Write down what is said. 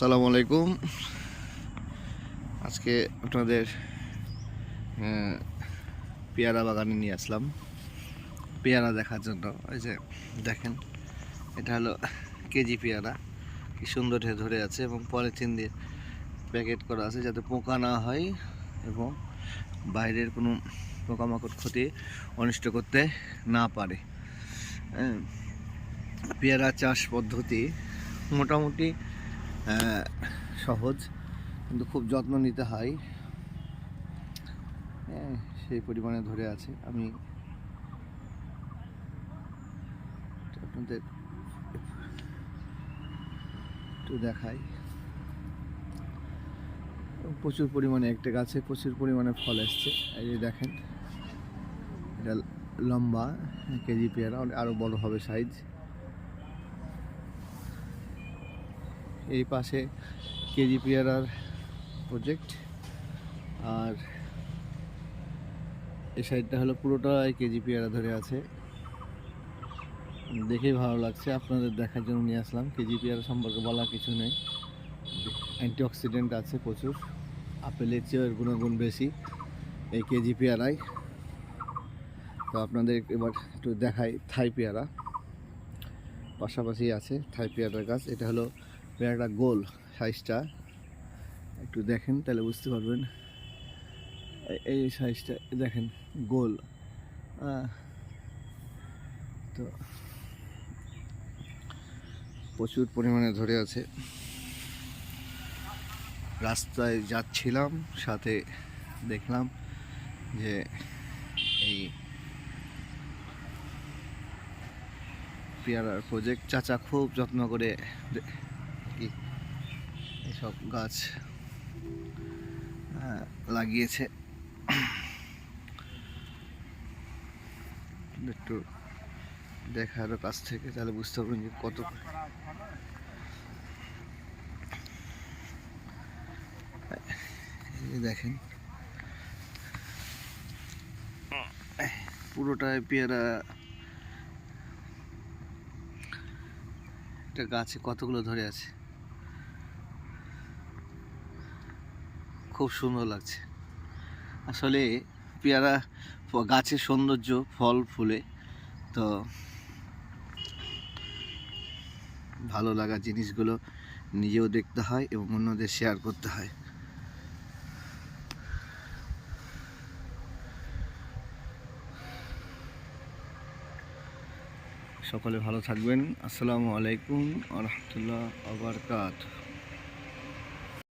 আসসালামু আলাইকুম। আজকে আপনাদের পেয়ারা বাগানে নিয়ে আসলাম। পেয়ারা দেখার জন্য। ওই যে দেখেন, এটা হলো কেজি পেয়ারা। কি সুন্দর ধরে আছে এবং পলিথিন দিয়ে প্যাকেট করা আছে যাতে পোকা না হয় এবং বাইরের কোনো পোকামাকড় ক্ষতি অনিষ্ট করতে না পারে। পেয়ারা চাষ পদ্ধতি মোটামুটি সহজ কিন্তু খুব যত্ন নিতে হয়। হ্যাঁ, সেই পরিমাণে ধরে আছে আমি। আপনাদের একটু দেখাই। প্রচুর পরিমাণে একটা গাছে প্রচুর পরিমাণে ফল এসছে। এই যে দেখেন এটা লম্বা কেজি পেয়ারা আরও বড় হবে সাইজ এই পাশে কেজি পেয়ারার প্রজেক্ট আর এই সাইডটা হলো পুরোটাই কেজি পেয়ারা ধরে আছে। দেখেই ভালো লাগছে, আপনাদের দেখার জন্য নিয়ে আসলাম। কেজি পেয়ারা সম্পর্কে বলা কিছু নেই। অ্যান্টিঅক্সিডেন্ট আছে প্রচুর আপেলের চেয়েও এর গুণাগুণ বেশি এই কেজি পেয়ারায়। তো আপনাদের এবার একটু দেখাই থাই পেয়ারা। পাশাপাশি আছে থাই পেয়ারার গাছ, এটা হলো পেয়ারাটা গোল সাইজটা একটু দেখেন, তাহলে বুঝতে পারবেন। এই সাইজটা দেখেন, গোল। তো প্রচুর পরিমাণে ধরে আছে। রাস্তায় যাচ্ছিলাম, সাথে দেখলাম যে এই পেয়ারার প্রজেক্ট চাচা খুব যত্ন করে এসব গাছ লাগিয়েছে। একটু দেখারও কাছ থেকে তাহলে বুঝতে পারবেন যে কত দেখেন। পুরোটাই পেয়ারা। একটা গাছে কতগুলো ধরে আছে? খুব সুন্দর লাগছে। আসলে পেয়ারা গাছের সৌন্দর্য, ফল, ফুলে তো ভালো লাগা জিনিসগুলো নিজেও দেখতে হয় এবং অন্যদের শেয়ার করতে হয়। সকলে ভালো থাকবেন। আসসালামু আলাইকুম আ রহমতুল্লাহ আবরকাত